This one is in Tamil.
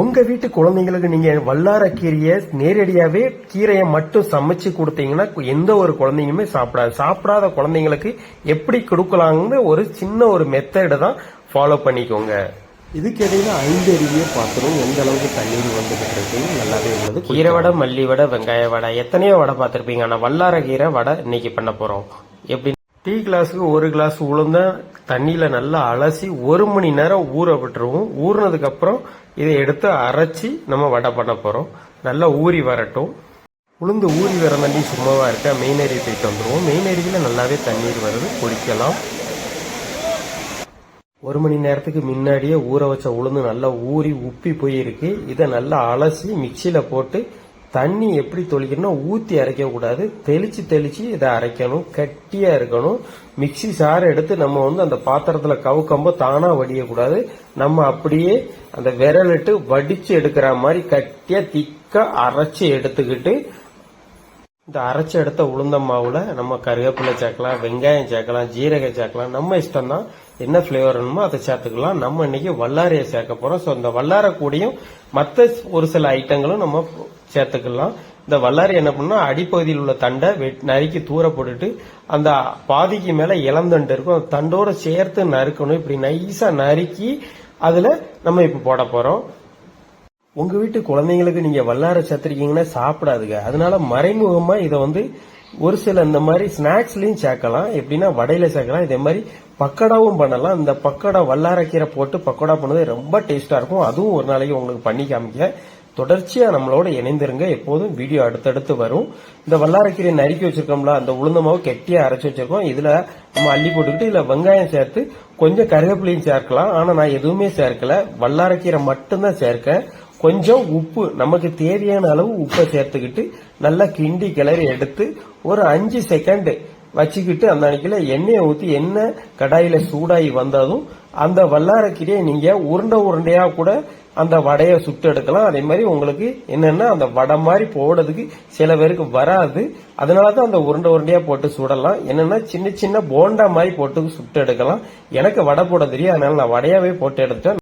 உங்க வீட்டு குழந்தைங்களுக்கு நீங்க வல்லார கீரையை நேரடியாவே கீரையை மட்டும் சமைச்சு கொடுத்தீங்கன்னா எந்த ஒரு குழந்தைங்களுமே சாப்பிடாது. சாப்பிடாத குழந்தைங்களுக்கு எப்படி கொடுக்கலாம்னு ஒரு சின்ன ஒரு மெத்தடு தான் ஃபாலோ பண்ணிக்கோங்க. இதுக்கு இடையில ஐந்து அருவியை பார்த்துரும் எந்த அளவுக்கு தண்ணீர் வந்துகிட்டு இருக்கு நல்லாவே உள்ளது கீரை வடை மல்லி வடை வெங்காய வடை எத்தனையோ வடை பார்த்திருப்பீங்க. ஆனா வல்லார கீரை வடை இன்னைக்கு பண்ண போறோம். எப்படி? டீ கிளாஸுக்கு ஒரு கிளாஸ் உளுந்த தண்ணியில நல்லா அலசி ஒரு மணி நேரம் ஊற விட்டுருவோம். ஊறினதுக்கு அப்புறம் இதை எடுத்து அரைச்சி நம்ம வடை பண்ண போகிறோம் நல்லா ஊறி வரட்டும். உளுந்து ஊறி வர தண்ணி சும்மாவாக இருக்க. மெயின் அருவி போயிட்டு வந்துடுவோம் மெயின் அருவியில நல்லாவே தண்ணீர் வருது. குடிக்கலாம். ஒரு மணி நேரத்துக்கு முன்னாடியே ஊற வச்ச உளுந்து நல்லா ஊறி உப்பி போயிருக்கு. இதை நல்லா அலசி மிக்சியில் போட்டு தண்ணி எப்படி தொளிக்கணும்னா ஊற்றி அரைக்க கூடாது. தெளிச்சு தெளிச்சு இதை அரைக்கணும். கட்டியாக இருக்கணும். மிக்சி சாறு எடுத்து நம்ம வந்து அந்த பாத்திரத்தில் கவுக்கம்போ தானாக வடியக்கூடாது நம்ம அப்படியே அந்த விரலிட்டு வடித்து எடுக்கிற மாதிரி கட்டியாக திக்காக அரைச்சி எடுத்துக்கிட்டு இந்த அரைச்சி எடுத்த உளுந்த மாவுல நம்ம கருவேப்பிலை சேர்க்கலாம் வெங்காயம் சேர்க்கலாம் ஜீரகம் சேர்க்கலாம். நம்ம இஷ்டம் தான் என்ன ஃப்ளேவர் வேணுமோ அதை சேர்த்துக்கலாம். நம்ம இன்னைக்கு வல்லாரையை சேர்க்க போறோம். ஸோ இந்த வல்லாரை கூடயும் மற்ற ஒரு சில ஐட்டங்களும் நம்ம சேர்த்துக்கலாம். இந்த வல்லாரை என்ன பண்ணா அடிப்பகுதியில் உள்ள தண்டை வெட்- நறுக்கி தூர போட்டுட்டு அந்த பாதிக்கு மேல இளந்தண்டு இருக்கும். அந்த தண்டோட சேர்த்து நறுக்கணும். இப்படி நைஸா நறுக்கி அதுல நம்ம இப்ப போட போறோம். உங்க வீட்டு குழந்தைங்களுக்கு நீங்க வல்லார சேர்த்திருக்கீங்கன்னா சாப்பிடாதுங்க. அதனால மறைமுகமா இதை வந்து ஒரு சில இந்த மாதிரி ஸ்நாக்ஸ்லயும் சேர்க்கலாம். எப்படின்னா வடையில சேர்க்கலாம். இதே மாதிரி பக்கடாவும் பண்ணலாம். இந்த பக்கடா வல்லாரக்கீரை போட்டு பக்கோடா பண்ணது ரொம்ப டேஸ்டா இருக்கும். அதுவும் ஒரு நாளைக்கு உங்களுக்கு பண்ணி காமிக்க தொடர்ச்சியாக நம்மளோட இணைந்திருங்க. எப்போதும் வீடியோ அடுத்தடுத்து வரும். இந்த வல்லாரக்கீரை நறுக்கி வச்சிருக்கோம்ல அந்த உளுந்த மாவு கெட்டியாக அரைச்சி வச்சிருக்கோம். இதில் நம்ம அள்ளி போட்டுக்கிட்டு இதில் வெங்காயம் சேர்த்து கொஞ்சம் கருவேப்பிலையும் சேர்க்கலாம். ஆனால் நான் எதுவுமே சேர்க்கல. வல்லாரக்கீரை மட்டும்தான் சேர்க்க. கொஞ்சம் உப்பு நமக்கு தேவையான அளவு உப்பை சேர்த்துக்கிட்டு நல்லா கிண்டி கிளறி எடுத்து ஒரு அஞ்சு செகண்டு வச்சுக்கிட்டு அந்த அன்னைக்குல எண்ணெயை ஊற்றி எண்ணெய் கடாயில் சூடாகி வந்ததும் அந்த வல்லாரக்கீரையை நீங்கள் உருண்டை உருண்டையாக கூட அந்த வடையை சுட்டு எடுக்கலாம் அதே மாதிரி உங்களுக்கு என்னென்னா அந்த வடை மாதிரி போடுறதுக்கு சில பேருக்கு வராது. அதனால தான் அந்த உருண்டை உருண்டையாக போட்டு சுடலாம். என்னென்னா சின்ன சின்ன போண்டா மாதிரி போட்டு சுட்டு எடுக்கலாம் எனக்கு வடை போட தெரியும். அதனால நான் வடையாவே போட்டு எடுத்தேன்